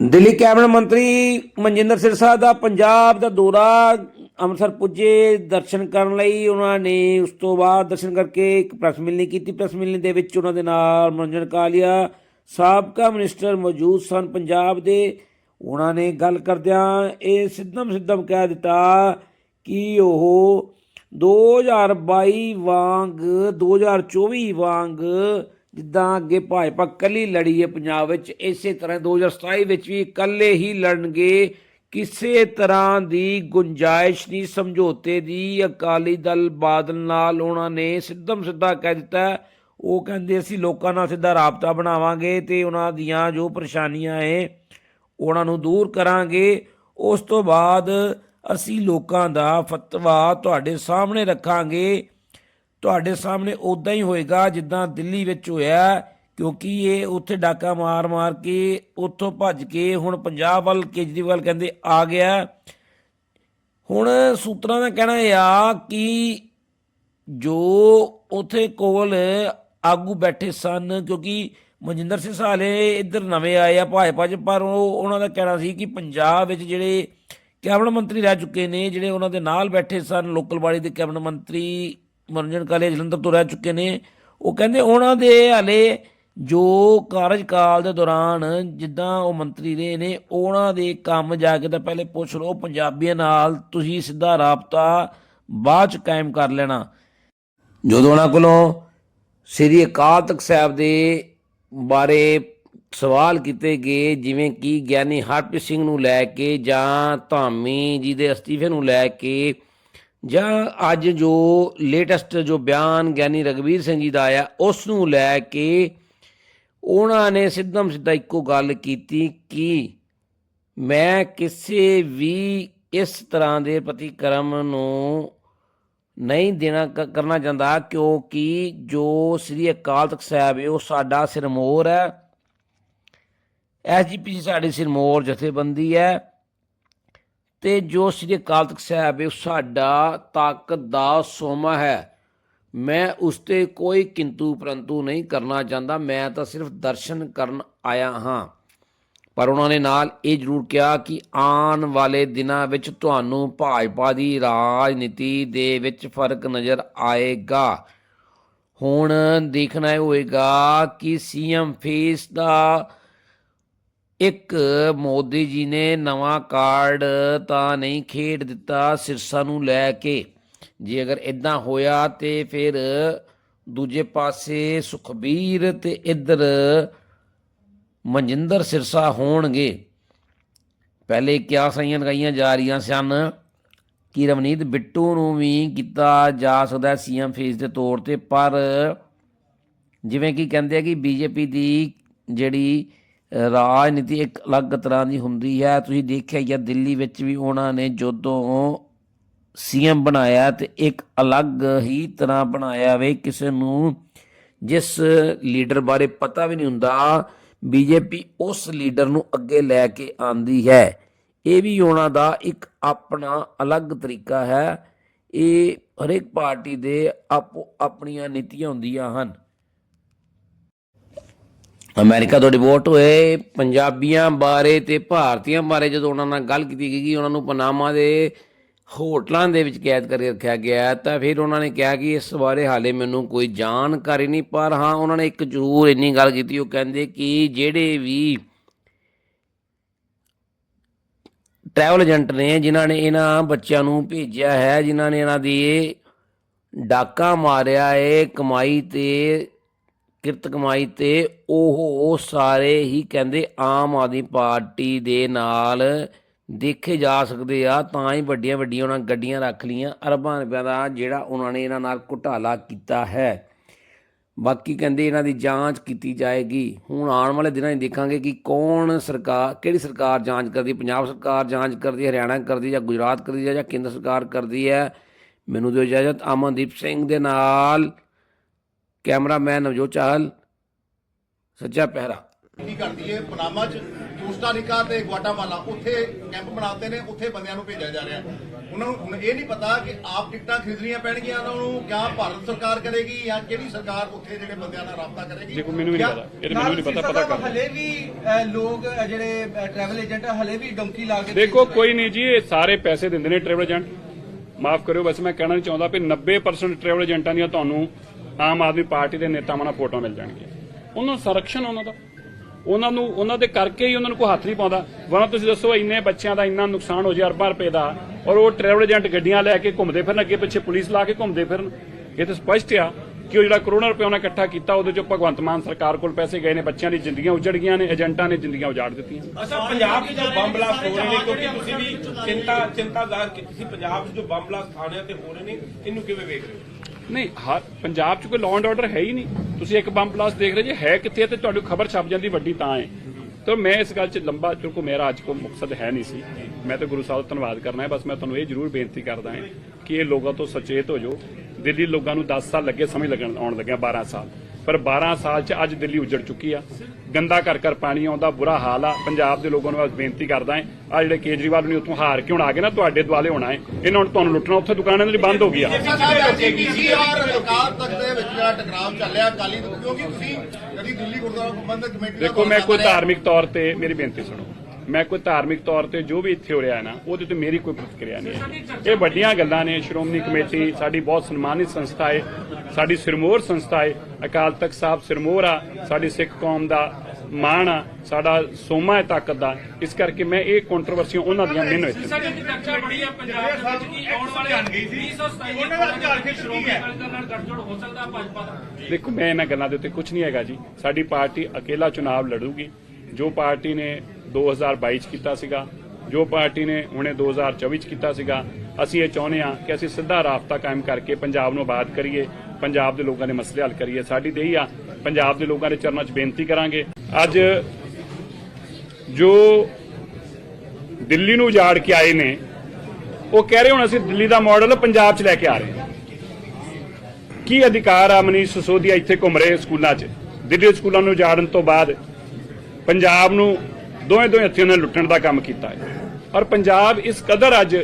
Delhi cabinet ਮੰਤਰੀ ਮਨਜਿੰਦਰ ਸਿਰਸਾ ਦਾ ਪੰਜਾਬ ਦਾ ਦੌਰਾ ਅੰਮ੍ਰਿਤਸਰ ਪੁੱਜੇ, ਦਰਸ਼ਨ ਕਰਨ ਲਈ ਉਹਨਾਂ ਨੇ ਉਸ ਤੋਂ ਬਾਅਦ ਦਰਸ਼ਨ ਕਰਕੇ ਇੱਕ ਪ੍ਰੈਸ ਮਿਲਣੀ ਕੀਤੀ। ਪ੍ਰੈਸ ਮਿਲਣੀ ਦੇ ਵਿੱਚ ਉਹਨਾਂ ਦੇ ਨਾਲ ਮਨੋਰੰਜਨ ਕਾਲੀਆ ਸਾਬਕਾ ਮਿਨਿਸਟਰ ਮੌਜੂਦ ਸਨ ਪੰਜਾਬ ਦੇ। ਉਹਨਾਂ ਨੇ ਗੱਲ ਕਰਦਿਆਂ ਇਹ ਸਿੱਧਮ ਸਿੱਧਮ ਕਹਿ ਦਿੱਤਾ ਕਿ ਉਹ 2022 ਵਾਂਗ 2024 ਵਾਂਗ ਜਿੱਦਾਂ ਅੱਗੇ ਭਾਜਪਾ ਕੱਲੀ ਲੜੀ ਹੈ ਪੰਜਾਬ ਵਿੱਚ, ਇਸੇ ਤਰ੍ਹਾਂ 2027 ਵਿੱਚ ਵੀ ਇਕੱਲੇ ਹੀ ਲੜਨਗੇ। ਕਿਸੇ ਤਰ੍ਹਾਂ ਦੀ ਗੁੰਜਾਇਸ਼ ਨਹੀਂ, ਸਮਝੌਤੇ ਦੀ ਅਕਾਲੀ ਦਲ ਬਾਦਲ ਨਾਲ ਉਹਨਾਂ ਨੇ ਸਿੱਧਮ ਸਿੱਧਾ ਕਹਿ ਦਿੱਤਾ। ਉਹ ਕਹਿੰਦੇ, ਅਸੀਂ ਲੋਕਾਂ ਨਾਲ ਸਿੱਧਾ ਰਾਬਤਾ ਬਣਾਵਾਂਗੇ ਤੇ ਉਹਨਾਂ ਦੀਆਂ ਜੋ ਪਰੇਸ਼ਾਨੀਆਂ ਹੈ, ਉਹਨਾਂ ਨੂੰ ਦੂਰ ਕਰਾਂਗੇ। ਉਸ ਤੋਂ ਬਾਅਦ ਅਸੀਂ ਲੋਕਾਂ ਦਾ ਫਤਵਾ ਤੁਹਾਡੇ ਸਾਹਮਣੇ ਰੱਖਾਂਗੇ। ਤੁਹਾਡੇ ਸਾਹਮਣੇ ਉਦਾਂ ਹੀ ਹੋਏਗਾ ਜਿੱਦਾਂ ਦਿੱਲੀ ਵਿੱਚ ਹੋਇਆ ਕਿਉਂਕਿ ਇਹ ਉੱਥੇ ਡਾਕਾ ਮਾਰ-ਮਾਰ ਕੇ ਉੱਥੋਂ ਭੱਜ ਕੇ ਹੁਣ ਪੰਜਾਬ ਵੱਲ ਕੇਜਰੀਵਾਲ ਕਹਿੰਦੇ ਆ ਗਿਆ ਹੁਣ ਸੂਤਰਾਂ ਦਾ ਕਹਿਣਾ ਇਹ ਆ ਕਿ ਜੋ ਉਥੇ ਕੋਲ ਆਗੂ ਬੈਠੇ ਸਨ, ਕਿਉਂਕਿ ਮਨਜਿੰਦਰ ਸਿੰਘ ਸਾਲੇ ਇੱਧਰ ਨਵੇਂ ਆਏ ਆ ਭਾਜਪਾ 'ਚ, ਪਰ ਉਹ ਉਹਨਾਂ ਦਾ ਕਹਿਣਾ ਸੀ ਕਿ ਪੰਜਾਬ ਵਿੱਚ ਜਿਹੜੇ ਕੈਬਨਿਟ ਮੰਤਰੀ ਰਹਿ ਚੁੱਕੇ ਨੇ, ਜਿਹੜੇ ਉਹਨਾਂ ਦੇ ਨਾਲ ਬੈਠੇ ਸਨ, ਲੋਕਲ ਬਾਡੀ ਦੇ ਕੈਬਨਿਟ ਮੰਤਰੀ ਮਨੋਰੰਜਨ ਕਾਲੇ ਜਲੰਧਰ ਤੋਂ ਰਹਿ ਚੁੱਕੇ ਨੇ। ਉਹ ਕਹਿੰਦੇ ਉਹਨਾਂ ਦੇ ਹਾਲੇ ਜੋ ਕਾਰਜਕਾਲ ਦੇ ਦੌਰਾਨ ਜਿੱਦਾਂ ਉਹ ਮੰਤਰੀ ਰਹੇ ਨੇ, ਉਹਨਾਂ ਦੇ ਕੰਮ ਜਾ ਕੇ ਤਾਂ ਪਹਿਲੇ ਪੁੱਛ ਲਓ, ਪੰਜਾਬੀਆਂ ਨਾਲ ਤੁਸੀਂ ਸਿੱਧਾ ਰਾਬਤਾ ਬਾਅਦ ਚ ਕਾਇਮ ਕਰ ਲੈਣਾ। ਜਦੋਂ ਉਹਨਾਂ ਕੋਲੋਂ ਸ੍ਰੀ ਅਕਾਲ ਤਖਤ ਸਾਹਿਬ ਦੇ ਬਾਰੇ ਸਵਾਲ ਕੀਤੇ ਗਏ, ਜਿਵੇਂ ਕਿ ਗਿਆਨੀ ਹਰਪ੍ਰੀਤ ਸਿੰਘ ਨੂੰ ਲੈ ਕੇ ਜਾਂ ਧਾਮੀ ਜੀ ਦੇ ਅਸਤੀਫੇ ਨੂੰ ਲੈ ਕੇ ਜਾਂ ਅੱਜ ਜੋ ਲੇਟੈਸਟ ਜੋ ਬਿਆਨ ਗਿਆਨੀ ਰਗਵੀਰ ਸਿੰਘ ਜੀ ਦਾ ਆਇਆ ਉਸ ਨੂੰ ਲੈ ਕੇ ਉਹਨਾਂ ਨੇ ਸਿੱਧਮ ਸਿੱਧਾ ਇੱਕੋ ਗੱਲ ਕੀਤੀ ਕਿ ਮੈਂ ਕਿਸੇ ਵੀ ਇਸ ਤਰ੍ਹਾਂ ਦੇ ਪ੍ਰਤੀਕਰਮ ਨੂੰ ਨਹੀਂ ਦੇਣਾ ਕਰਨਾ ਚਾਹੁੰਦਾ, ਕਿਉਂਕਿ ਜੋ ਸ੍ਰੀ ਅਕਾਲ ਤਖਤ ਸਾਹਿਬ ਹੈ, ਉਹ ਸਾਡਾ ਸਿਰਮੌਰ ਹੈ। ਐਸਜੀਪੀਸੀ ਸਾਡੀ ਸਿਰਮੌਰ ਜਥੇਬੰਦੀ ਹੈ। ਤੇ ਜੋ ਸ੍ਰੀ ਅਕਾਲ ਤਖਤ ਸਾਹਿਬ ਹੈ ਸਾਡਾ ਤਾਕਤ ਦਾ ਸੋਮਾ ਹੈ। ਮੈਂ ਉਸ ਤੇ ਕੋਈ ਕਿੰਤੂ ਪਰੰਤੂ ਨਹੀਂ ਕਰਨਾ ਚਾਹੁੰਦਾ। ਮੈਂ ਤਾਂ ਸਿਰਫ ਦਰਸ਼ਨ ਕਰਨ ਆਇਆ ਹਾਂ। ਪਰ ਉਹਨਾਂ ਨੇ ਨਾਲ ਇਹ ਜ਼ਰੂਰ ਕਿਹਾ ਕਿ ਆਉਣ ਵਾਲੇ ਦਿਨਾਂ ਵਿੱਚ ਤੁਹਾਨੂੰ ਭਾਜਪਾ ਦੀ ਰਾਜਨੀਤੀ ਦੇ ਵਿੱਚ ਫ਼ਰਕ ਨਜ਼ਰ ਆਏਗਾ। ਹੁਣ ਦੇਖਣਾ ਇਹ ਹੋਏਗਾ ਕਿ ਸੀਐਮ ਫੇਸ ਦਾ ਇੱਕ ਮੋਦੀ ਜੀ ਨੇ ਨਵਾਂ ਕਾਰਡ ਤਾਂ ਨਹੀਂ ਖੇਡ ਦਿੱਤਾ, ਸਿਰਸਾ ਨੂੰ ਲੈ ਕੇ। ਜੇ ਅਗਰ ਇਦਾਂ ਹੋਇਆ ਤੇ ਫਿਰ ਦੂਜੇ ਪਾਸੇ ਸੁਖਬੀਰ ਤੇ ਇੱਧਰ ਮਨਜਿੰਦਰ ਸਿਰਸਾ ਹੋਣਗੇ। ਪਹਿਲੇ ਕਿਆ ਸਹੀਆਂ ਲਗਾਈਆਂ ਜਾ ਰਹੀਆਂ ਸਨ? ਕਿ ਰਵਨੀਤ ਬਿੱਟੂ ਨੂੰ ਵੀ ਕੀਤਾ ਜਾ ਸਕਦਾ ਸੀਐਮ ਫੇਸ ਦੇ ਤੌਰ ਤੇ? ਪਰ ਜਿਵੇਂ ਕਿ ਕਹਿੰਦੇ ਆ ਕਿ ਬੀਜੇਪੀ ਦੀ ਜਿਹੜੀ ਰਾਜਨੀਤੀ ਇੱਕ ਅਲੱਗ ਤਰ੍ਹਾਂ ਦੀ ਹੁੰਦੀ ਹੈ। ਤੁਸੀਂ ਦੇਖਿਆ ਹੀ ਦਿੱਲੀ ਵਿੱਚ ਵੀ ਉਹਨਾਂ ਨੇ ਜਦੋਂ ਸੀਐਮ ਬਣਾਇਆ ਤੇ ਇੱਕ ਅਲੱਗ ਹੀ ਤਰ੍ਹਾਂ ਬਣਾਇਆ ਵੇ ਕਿਸੇ ਨੂੰ, ਜਿਸ ਲੀਡਰ ਬਾਰੇ ਪਤਾ ਵੀ ਨਹੀਂ ਹੁੰਦਾ, ਬੀਜੇਪੀ ਉਸ ਲੀਡਰ ਨੂੰ ਅੱਗੇ ਲੈ ਕੇ ਆਂਦੀ ਹੈ। ਇਹ ਵੀ ਉਹਨਾਂ ਦਾ ਇੱਕ ਆਪਣਾ ਅਲੱਗ ਤਰੀਕਾ ਹੈ। ਇਹ ਹਰੇਕ ਪਾਰਟੀ ਦੇ ਆਪੋ ਆਪਣੀਆਂ ਨੀਤੀਆਂ ਹੁੰਦੀਆਂ ਹਨ। ਅਮਰੀਕਾ ਤੋਂ ਡਿਪੋਰਟ ਹੋਏ ਪੰਜਾਬੀਆਂ ਬਾਰੇ ਤੇ ਭਾਰਤੀਆਂ ਬਾਰੇ ਜਦੋਂ ਉਹਨਾਂ ਨਾਲ ਗੱਲ ਕੀਤੀ ਗਈ ਕਿ ਉਹਨਾਂ ਨੂੰ ਪਨਾਮਾ ਦੇ ਹੋਟਲਾਂ ਦੇ ਵਿੱਚ ਕੈਦ ਕਰਕੇ ਰੱਖਿਆ ਗਿਆ ਤਾਂ ਫਿਰ ਉਹਨਾਂ ਨੇ ਕਿਹਾ ਕਿ ਇਸ ਬਾਰੇ ਹਾਲੇ ਮੈਨੂੰ ਕੋਈ ਜਾਣਕਾਰੀ ਨਹੀਂ, ਪਰ ਹਾਂ, ਉਹਨਾਂ ਨੇ ਇੱਕ ਜ਼ਰੂਰ ਇੰਨੀ ਗੱਲ ਕੀਤੀ, ਉਹ ਕਹਿੰਦੇ ਕਿ ਜਿਹੜੇ ਵੀ ਟਰੈਵਲ ਏਜੰਟ ਨੇ, ਜਿਨ੍ਹਾਂ ਨੇ ਇਹਨਾਂ ਬੱਚਿਆਂ ਨੂੰ ਭੇਜਿਆ ਹੈ, ਜਿਨ੍ਹਾਂ ਨੇ ਇਹਨਾਂ ਦੀ ਡਾਕਾ ਮਾਰਿਆ ਏ ਕਮਾਈ ਤੇ ਕਿਰਤ ਕਮਾਈ ਤੇ ਉਹ ਸਾਰੇ ਹੀ ਕਹਿੰਦੇ ਆਮ ਆਦਮੀ ਪਾਰਟੀ ਦੇ ਨਾਲ ਦੇਖੇ ਜਾ ਸਕਦੇ ਆ, ਤਾਂ ਹੀ ਵੱਡੀਆਂ ਵੱਡੀਆਂ ਉਹਨਾਂ ਗੱਡੀਆਂ ਰੱਖ ਲੀਆਂ ਅਰਬਾਂ ਰੁਪਏ ਦਾ ਜਿਹੜਾ ਉਹਨਾਂ ਨੇ ਇਹਨਾਂ ਨਾਲ ਘੁਟਾਲਾ ਕੀਤਾ ਹੈ। ਬਾਕੀ ਕਹਿੰਦੇ ਇਹਨਾਂ ਦੀ ਜਾਂਚ ਕੀਤੀ ਜਾਏਗੀ। ਹੁਣ ਆਉਣ ਵਾਲੇ ਦਿਨਾਂ 'ਚ ਦੇਖਾਂਗੇ ਕਿ ਕੌਣ ਸਰਕਾਰ, ਕਿਹੜੀ ਸਰਕਾਰ ਜਾਂਚ ਕਰਦੀ ਪੰਜਾਬ ਸਰਕਾਰ ਜਾਂਚ ਕਰਦੀ ਹਰਿਆਣਾ ਕਰਦੀ ਜਾਂ ਗੁਜਰਾਤ ਕਰਦੀ ਹੈ, ਜਾਂ ਕੇਂਦਰ ਸਰਕਾਰ ਕਰਦੀ ਹੈ? ਮੈਨੂੰ ਦਿਓ ਇਜਾਜ਼ਤ, ਅਮਨਦੀਪ ਸਿੰਘ ਦੇ ਨਾਲ ਕੈਮਰਾਮੈਨ ਨਵਜੋਤ ਚਾਹਲ ਸੱਚਾ ਪਹਿਰਾ। ਕੀ ਕਰਦੀ ਹੈ ਪਨਾਮਾ ਚ ਕੋਸਟਾਰੀਕਾ ਤੇ ਗੁਆਟਾਮਾਲਾ ਉੱਥੇ ਕੈਂਪ ਬਣਾਉਂਦੇ ਨੇ ਉੱਥੇ ਬੰਦਿਆਂ ਨੂੰ ਭੇਜਿਆ ਜਾ ਰਿਹਾ ਉਹਨਾਂ ਨੂੰ ਹੁਣ ਇਹ ਨਹੀਂ ਪਤਾ ਕਿ ਆਪ ਟਿਕਟਾਂ ਖਰੀਦਣੀਆਂ ਪੈਣਗੀਆਂ ਉਹਨਾਂ ਨੂੰ ਜਾਂ ਭਾਰਤ ਸਰਕਾਰ ਕਰੇਗੀ ਜਾਂ ਕਿਹੜੀ ਸਰਕਾਰ ਉੱਥੇ ਜਿਹੜੇ ਬੰਦਿਆਂ ਨਾਲ ਰਾਬਤਾ ਕਰੇਗੀ? ਦੇਖੋ ਮੈਨੂੰ ਵੀ ਨਹੀਂ ਪਤਾ। ਇਹ ਮੈਨੂੰ ਨਹੀਂ ਪਤਾ ਪਤਾ ਕਰ ਹਲੇ ਵੀ ਲੋਕ ਜਿਹੜੇ ਟਰੈਵਲ ਏਜੰਟ ਹਲੇ ਵੀ ਡੌਂਕੀ ਲਾ ਕੇ ਦੇਖੋ ਕੋਈ ਨਹੀਂ ਜੀ ਇਹ ਸਾਰੇ ਪੈਸੇ ਦਿੰਦੇ ਨੇ ਟਰੈਵਲ ਏਜੰਟ ਮਾਫ ਕਰਿਓ ਬਸ ਮੈਂ ਕਹਿਣਾ ਨਹੀਂ ਚਾਹੁੰਦਾ ਵੀ 90% ਟਰੈਵਲ ਏਜੰਟਾਂ ਦੀਆਂ ਤੁਹਾਨੂੰ ਆਮ ਆਦਮੀ ਪਾਰਟੀ ਦੇ ਨੇਤਾਵਾਂ ਨਾਲ ਫੋਟੋਆਂ ਮਿਲ ਜਾਣਗੀਆਂ। ਉਹਨਾਂ ਨੂੰ ਸੰਰਕਸ਼ਣ ਉਹਨਾਂ ਦਾ। ਉਹਨਾਂ ਨੂੰ, ਉਹਨਾਂ ਦੇ ਕਰਕੇ ਹੀ ਉਹਨਾਂ ਨੂੰ ਕੋਈ ਹੱਥ ਨਹੀਂ ਪਾਉਂਦਾ। ਵਰਨਾ ਤੁਸੀਂ ਦੱਸੋ ਇੰਨੇ ਬੱਚਿਆਂ ਦਾ ਇੰਨਾ ਨੁਕਸਾਨ ਹੋ ਜਾ ਅਰਬਾਂ ਰੁਪਏ ਦਾ ਔਰ ਉਹ ਟਰੈਵਲ ਏਜੰਟ ਗੱਡੀਆਂ ਲੈ ਕੇ ਘੁੰਮਦੇ ਫਿਰਨ, ਅੱਗੇ ਪਿੱਛੇ ਪੁਲਿਸ ਲਾ ਕੇ ਘੁੰਮਦੇ ਫਿਰਨ। ਇਹ ਤਾਂ ਸਪਸ਼ਟ ਆ ਕਿ ਉਹ ਜਿਹੜਾ ਕਰੋੜਾਂ ਰੁਪਏ ਉਹਨਾਂ ਇਕੱਠਾ ਕੀਤਾ, ਉਹਦੇ ਚੋਂ ਭਗਵੰਤ ਮਾਨ ਸਰਕਾਰ ਕੋਲ ਪੈਸੇ ਗਏ ਨੇ, ਬੱਚਿਆਂ ਦੀ ਜ਼ਿੰਦਗੀਆਂ ਉਜੜ ਗਈਆਂ ਨੇ, ਏਜੰਟਾਂ ਨੇ ਜ਼ਿੰਦਗੀਆਂ ਉਜਾੜ ਦਿੱਤੀਆਂ। ਅਸਲ ਪੰਜਾਬ 'ਚ ਜੋ ਬੰਬ ਬਲਾਸਟ ਹੋ ਰਹੇ ਨੇ, ਕਿਉਂਕਿ ਤੁਸੀਂ ਵੀ ਚਿੰਤਾ ਚਿੰਤਾ ਜ਼ਾਹਰ ਕੀਤੀ ਸੀ ਪੰਜਾਬ 'ਚ ਜੋ ਬੰਬ ਬਲਾਸਟ ਥਾਣਿਆਂ ਤੇ ਹੋ ਰਹੇ ਨੇ, ਇਹਨੂੰ ਕਿਵੇਂ ਵੇਖ ਰਹੇ ਹੋ? ਨਹੀਂ ਹਰ ਪੰਜਾਬ 'ਚ ਕੋਈ ਲਾਅ ਐਂਡ ਆਰਡਰ ਹੈ ਹੀ ਨਹੀਂ। ਤੁਸੀਂ ਇੱਕ ਬੰਬ ਬਲਾਸਟ ਦੇਖ ਰਹੇ ਜੇ, ਹੈ ਕਿੱਥੇ ਤੇ ਤੁਹਾਡੀ ਖਬਰ ਛਪ ਜਾਂਦੀ, ਵੱਡੀ ਤਾਂ ਹੈ ਤਾਂ ਮੈਂ ਇਸ ਗੱਲ 'ਚ ਲੰਬਾ ਕਿਉਂਕਿ ਮੇਰਾ ਅੱਜ ਕੋਈ ਮਕਸਦ ਹੈ ਨਹੀਂ ਸੀ। ਮੈਂ ਤਾਂ ਗੁਰੂ ਸਾਹਿਬ ਦਾ ਧੰਨਵਾਦ ਕਰਨਾ ਹੈ, ਬਸ ਮੈਂ ਤੁਹਾਨੂੰ ਇਹ ਜ਼ਰੂਰ ਬੇਨਤੀ ਕਰਦਾ ਹਾਂ ਕਿ ਇਹ ਲੋਕਾਂ ਤੋਂ ਸੁਚੇਤ ਹੋ ਜਾਓ। ਦਿੱਲੀ ਲੋਕਾਂ ਨੂੰ 10 ਸਾਲ ਲੱਗੇ, ਸਮੇਂ ਲੱਗਣ, ਆਉਣ ਲੱਗਿਆ 12 ਸਾਲ। ਪਰ 12 ਸਾਲ 'ਚ ਅੱਜ ਦਿੱਲੀ ਉਜੜ ਚੁੱਕੀ ਆ। ਗੰਦਾ ਘਰ ਘਰ ਪਾਣੀ ਆਉਂਦਾ ਬੁਰਾ ਹਾਲ ਆ। ਪੰਜਾਬ ਦੇ ਲੋਕਾਂ ਨੂੰ ਬਸ ਬੇਨਤੀ ਕਰਦਾ ਹਾਂ ਆ ਜਿਹੜੇ ਕੇਜਰੀਵਾਲ ਨੇ ਉੱਥੋਂ ਹਾਰ ਕੇ ਹੁਣ ਆ ਗਏ ਨਾ ਤੁਹਾਡੇ ਦੁਆਲੇ ਹੋਣਾ ਹੈ। ਇਹਨਾਂ ਹੁਣ ਤੁਹਾਨੂੰ ਲੁੱਟਣਾ ਉੱਥੇ ਦੁਕਾਨਾਂ ਦੀ ਬੰਦ ਹੋ ਗਈ ਆ। ਜੀਪੀਸੀ ਔਰ ਅਕਾਲ ਤਖਤ ਦੇ ਵਿੱਚ ਜਿਹੜਾ ਟਕਰਾਵ ਚੱਲਿਆ ਅਕਾਲੀ ਦਲ ਕਿਉਂਕਿ ਤੁਸੀਂ ਕਦੀ ਦਿੱਲੀ ਗੁਰਦੁਆਰਾ ਪ੍ਰਬੰਧਕ ਕਮੇਟੀ ਦਾ ਦੇਖੋ ਮੈਂ ਕੋਈ। ਧਾਰਮਿਕ ਤੌਰ ਤੇ ਮੇਰੀ ਬੇਨਤੀ ਸੁਣੋ। ਮੈਂ ਕੋਈ ਧਾਰਮਿਕ ਤੌਰ ਤੇ ਜੋ ਵੀ ਇੱਥੇ ਹੋ ਰਿਹਾ ਹੈ ਨਾ ਉਹਦੇ ਤੇ ਮੇਰੀ ਕੋਈ ਪ੍ਰਤੀਕਿਰਿਆ ਨਹੀਂ ਹੈ। ਇਹ ਵੱਡੀਆਂ ਗੱਲਾਂ ਨੇ ਸ਼੍ਰੋਮਣੀ ਕਮੇਟੀ ਸਾਡੀ ਬਹੁਤ ਸਨਮਾਨਿਤ ਸੰਸਥਾ ਹੈ ਸਾਡੀ ਸਿਰਮੌਰ ਸੰਸਥਾ ਹੈ ਅਕਾਲ ਤਖਤ ਸਾਹਿਬ ਸਿਰਮੌਰ ਆ ਸਾਡੀ ਸਿੱਖ ਕੌਮ ਦਾ ਮਾਣ ਆ ਸਾਡਾ ਸੋਮਾ ਹੈ ਤਾਕਤ ਦਾ। ਇਸ ਕਰਕੇ ਮੈਂ ਇਹ ਕੰਟਰੋਵਰਸੀਆਂ ਉਹਨਾਂ ਦੀਆਂ ਮੈਨੂੰ ਇੱਥੇ ਸਾਡੀ ਇੱਕ ਚਰਚਾ ਬੜੀ ਹੈ ਪੰਜਾਬ ਦੇ ਵਿੱਚ ਕਿ ਆਉਣ ਵਾਲੇ 2027 ਉਹਨਾਂ ਦਾ ਅਧਿਕਾਰ ਖੇਤਰ ਸ਼੍ਰੋਮਣੀ ਅਕਾਲੀ ਦਲ ਨਾਲ ਗੱਠਜੋੜ ਹੋ ਸਕਦਾ ਭਾਜਪਾ ਦਾ। ਦੇਖੋ ਮੈਂ ਇਹਨਾਂ ਗੱਲਾਂ ਦੇ ਉੱਤੇ ਕੁਝ ਨਹੀਂ ਹੈਗਾ ਜੀ। ਸਾਡੀ ਪਾਰਟੀ ਅਕੇਲਾ ਚੁਣਾਵ ਲੜੂਗੀ। ਜੋ ਪਾਰਟੀ ਨੇ 2022 ਚ ਕੀਤਾ ਸੀਗਾ, ਜੋ ਪਾਰਟੀ ਨੇ ਹੁਣੇ 2024 ਚ ਕੀਤਾ ਸੀਗਾ, ਅਸੀਂ ਇਹ ਚਾਹੁੰਦੇ ਹਾਂ ਕਿ ਅਸੀਂ ਸਿੱਧਾ ਰਾਬਤਾ ਕਾਇਮ ਕਰਕੇ ਪੰਜਾਬ ਨੂੰ ਆਬਾਦ ਕਰੀਏ, ਪੰਜਾਬ ਦੇ ਲੋਕਾਂ ਦੇ ਮਸਲੇ ਹੱਲ ਕਰੀਏ। ਸਾਡੀ ਦੇਹੀ ਆ, ਪੰਜਾਬ ਦੇ ਲੋਕਾਂ ਦੇ ਚਰਨਾਂ 'ਚ ਬੇਨਤੀ ਕਰਾਂਗੇ। ਅੱਜ ਜੋ ਦਿੱਲੀ ਨੂੰ ਉਜਾੜ ਕੇ ਆਏ ਨੇ, ਉਹ ਕਹਿ ਰਹੇ ਹੁਣ ਅਸੀਂ ਦਿੱਲੀ ਦਾ ਮਾਡਲ ਪੰਜਾਬ 'ਚ ਲੈ ਕੇ ਆ ਰਹੇ ਹਾਂ। ਕੀ ਅਧਿਕਾਰ ਆ ਮਨੀਸ਼ ਸਸੋਦੀਆ ਇੱਥੇ ਘੁੰਮ ਰਹੇ ਸਕੂਲਾਂ 'ਚ? ਦਿੱਲੀ ਸਕੂਲਾਂ ਨੂੰ ਉਜਾੜਨ ਤੋਂ ਬਾਅਦ ਪੰਜਾਬ ਨੂੰ ਦੋਵੇਂ ਦੋਵੇਂ ਹੱਥੀਆਂ ਨੇ ਲੁੱਟਣ ਦਾ ਕੰਮ ਕੀਤਾ ਹੈ। ਔਰ ਪੰਜਾਬ ਇਸ ਕਦਰ ਅੱਜ